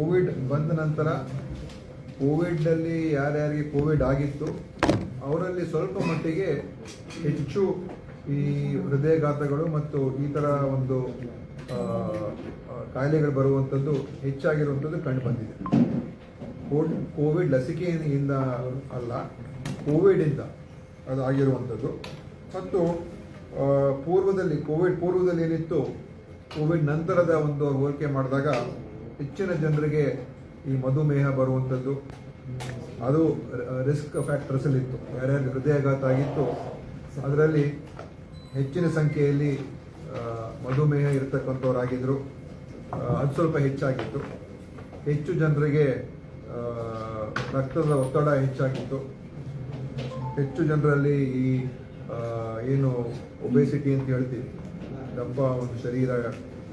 Covid ಬಂದ ನಂತರ ಕೋವಿಡ್ನಲ್ಲಿ ಯಾರ್ಯಾರಿಗೆ ಕೋವಿಡ್ ಆಗಿತ್ತು, ಅವರಲ್ಲಿ ಸ್ವಲ್ಪ ಮಟ್ಟಿಗೆ ಹೆಚ್ಚು ಈ ಹೃದಯಘಾತಗಳು ಮತ್ತು ಈ ಥರ ಒಂದು ಕಾಯಿಲೆಗಳು ಬರುವಂಥದ್ದು ಹೆಚ್ಚಾಗಿರುವಂಥದ್ದು ಕಂಡು ಬಂದಿದೆ. ಕೋವಿಡ್ ಲಸಿಕೆಯಿಂದ ಅಲ್ಲ ಕೋವಿಡಿಂದ ಅದು ಆಗಿರುವಂಥದ್ದು ಮತ್ತು ಪೂರ್ವದಲ್ಲಿ, ಕೋವಿಡ್ ಪೂರ್ವದಲ್ಲಿ ಏನಿತ್ತು, ಕೋವಿಡ್ ನಂತರದ ಒಂದು ಹೋಲಿಕೆ ಮಾಡಿದಾಗ ಹೆಚ್ಚಿನ ಜನರಿಗೆ ಈ ಮಧುಮೇಹ ಬರುವಂಥದ್ದು, ಅದು ರಿಸ್ಕ್ ಫ್ಯಾಕ್ಟರ್ಸಲ್ಲಿ ಇತ್ತು ಯಾರ್ಯಾರು ಹೃದಯಾಘಾತ ಆಗಿತ್ತು, ಅದರಲ್ಲಿ ಹೆಚ್ಚಿನ ಸಂಖ್ಯೆಯಲ್ಲಿ ಮಧುಮೇಹ ಇರತಕ್ಕಂಥವ್ರಾಗಿದ್ದರು ಅದು ಸ್ವಲ್ಪ ಹೆಚ್ಚಾಗಿತ್ತು. ಹೆಚ್ಚು ಜನರಿಗೆ ರಕ್ತದ ಒತ್ತಡ ಹೆಚ್ಚಾಗಿತ್ತು. ಹೆಚ್ಚು ಜನರಲ್ಲಿ ಈ ಏನು ಒಬೆಸಿಟಿ ಅಂತ ಹೇಳ್ತೀವಿ. ದಪ್ಪ ಒಂದು ಶರೀರ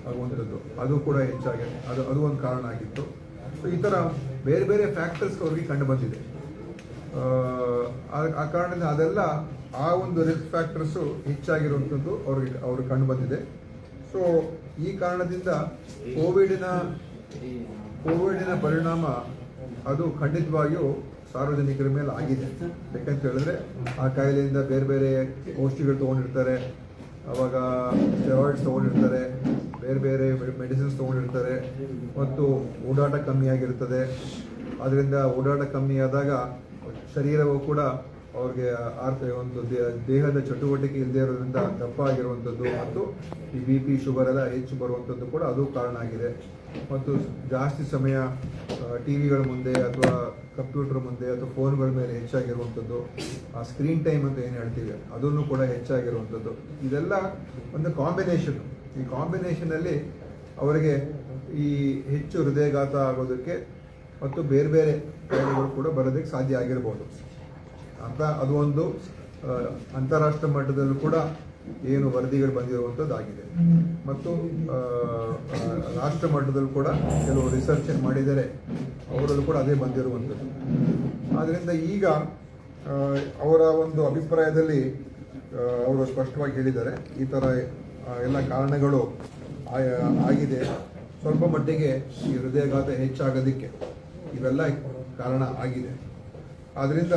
ಆಗುವಂಥದ್ದು. ಅದು ಕೂಡ ಹೆಚ್ಚಾಗಿ, ಅದು ಅದು ಒಂದು ಕಾರಣ ಆಗಿತ್ತು. ಸೊ ಈ ಥರ ಬೇರೆ ಬೇರೆ ಫ್ಯಾಕ್ಟರ್ಸ್ ಅವ್ರಿಗೆ ಕಂಡು ಬಂದಿದೆ. ಆ ಕಾರಣದಿಂದ ಅದೆಲ್ಲ ಆ ಒಂದು ರಿಸ್ಕ್ ಫ್ಯಾಕ್ಟರ್ಸು ಹೆಚ್ಚಾಗಿರುವಂಥದ್ದು ಅವ್ರಿಗೆ ಅವ್ರಿಗೆ ಕಂಡು ಬಂದಿದೆ. ಸೊ ಈ ಕಾರಣದಿಂದ ಕೋವಿಡಿನ ಕೋವಿಡಿನ ಪರಿಣಾಮ ಅದು ಖಂಡಿತವಾಗಿಯೂ ಸಾರ್ವಜನಿಕರ ಮೇಲೆ ಆಗಿದೆ. ಯಾಕಂತ ಹೇಳಿದ್ರೆ ಆ ಕಾಯಿಲೆಯಿಂದ ಬೇರೆ ಬೇರೆ ಔಷಧಿಗಳು ತೊಗೊಂಡಿರ್ತಾರೆ. ಅವಾಗ ಸ್ಟೆರಾಯ್ಡ್ಸ್ ತೊಗೊಂಡಿರ್ತಾರೆ. ಬೇರೆ ಬೇರೆ ಮೆಡಿಸಿನ್ಸ್ ತೊಗೊಂಡಿರ್ತಾರೆ. ಮತ್ತು ಓಡಾಟ ಕಮ್ಮಿ ಆಗಿರ್ತದೆ. ಅದರಿಂದ ಓಡಾಟ ಕಮ್ಮಿ ಆದಾಗ ಶರೀರವು ಕೂಡ ಅವ್ರಿಗೆ ಆರ್ಥ, ಒಂದು ದೇಹದ ಚಟುವಟಿಕೆ ಇಲ್ಲದೆ ಇರೋದ್ರಿಂದ ದಪ್ಪ ಆಗಿರುವಂಥದ್ದು ಮತ್ತು ಈ ಬಿ ಪಿ ಶುಗರ್ ಎಲ್ಲ ಹೆಚ್ಚು ಬರುವಂಥದ್ದು ಕೂಡ ಅದು ಕಾರಣ ಆಗಿದೆ. ಮತ್ತು ಜಾಸ್ತಿ ಸಮಯ ಟಿ ವಿಗಳ ಮುಂದೆ ಅಥವಾ ಕಂಪ್ಯೂಟರ್ ಮುಂದೆ ಅಥವಾ ಫೋನ್ಗಳ ಮೇಲೆ ಹೆಚ್ಚಾಗಿರುವಂಥದ್ದು, ಆ ಸ್ಕ್ರೀನ್ ಟೈಮ್ ಅಂತ ಏನು ಹೇಳ್ತೀವಿ, ಅದನ್ನು ಕೂಡ ಹೆಚ್ಚಾಗಿರುವಂಥದ್ದು. ಇದೆಲ್ಲ ಒಂದು ಕಾಂಬಿನೇಷನ್ ಈ ಕಾಂಬಿನೇಷನಲ್ಲಿ ಅವರಿಗೆ ಈ ಹೆಚ್ಚು ಹೃದಯಘಾತ ಆಗೋದಕ್ಕೆ ಮತ್ತು ಬೇರೆ ಬೇರೆ ಕಾಯಿಲೆಗಳು ಕೂಡ ಬರೋದಕ್ಕೆ ಸಾಧ್ಯ ಆಗಿರ್ಬೋದು. ಅಂತ ಅದು ಒಂದು ಅಂತಾರಾಷ್ಟ್ರ ಮಟ್ಟದಲ್ಲೂ ಕೂಡ ಏನು ವರದಿಗಳು ಬಂದಿರುವಂಥದ್ದಾಗಿದೆ. ಮತ್ತು ರಾಷ್ಟ್ರ ಮಟ್ಟದಲ್ಲೂ ಕೂಡ ಕೆಲವು ರಿಸರ್ಚ್ ಮಾಡಿದರೆ ಅವರಲ್ಲೂ ಕೂಡ ಅದೇ ಬಂದಿರುವಂಥದ್ದು. ಆದ್ದರಿಂದ ಈಗ ಅವರ ಒಂದು ಅಭಿಪ್ರಾಯದಲ್ಲಿ ಅವರು ಸ್ಪಷ್ಟವಾಗಿ ಹೇಳಿದ್ದಾರೆ. ಈ ಥರ ಎಲ್ಲ ಕಾರಣಗಳು ಆಗಿದೆ. ಸ್ವಲ್ಪ ಮಟ್ಟಿಗೆ ಈ ಹೃದಯಘಾತ ಹೆಚ್ಚಾಗೋದಕ್ಕೆ ಇವೆಲ್ಲ ಕಾರಣ ಆಗಿದೆ. ಆದ್ದರಿಂದ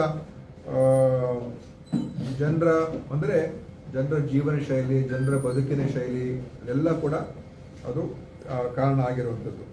ಜನರ ಅಂದರೆ ಜನರ ಜೀವನ ಶೈಲಿ, ಜನರ ಬದುಕಿನ ಶೈಲಿ ಎಲ್ಲ ಕೂಡ ಅದು ಕಾರಣ ಆಗಿರುವಂಥದ್ದು.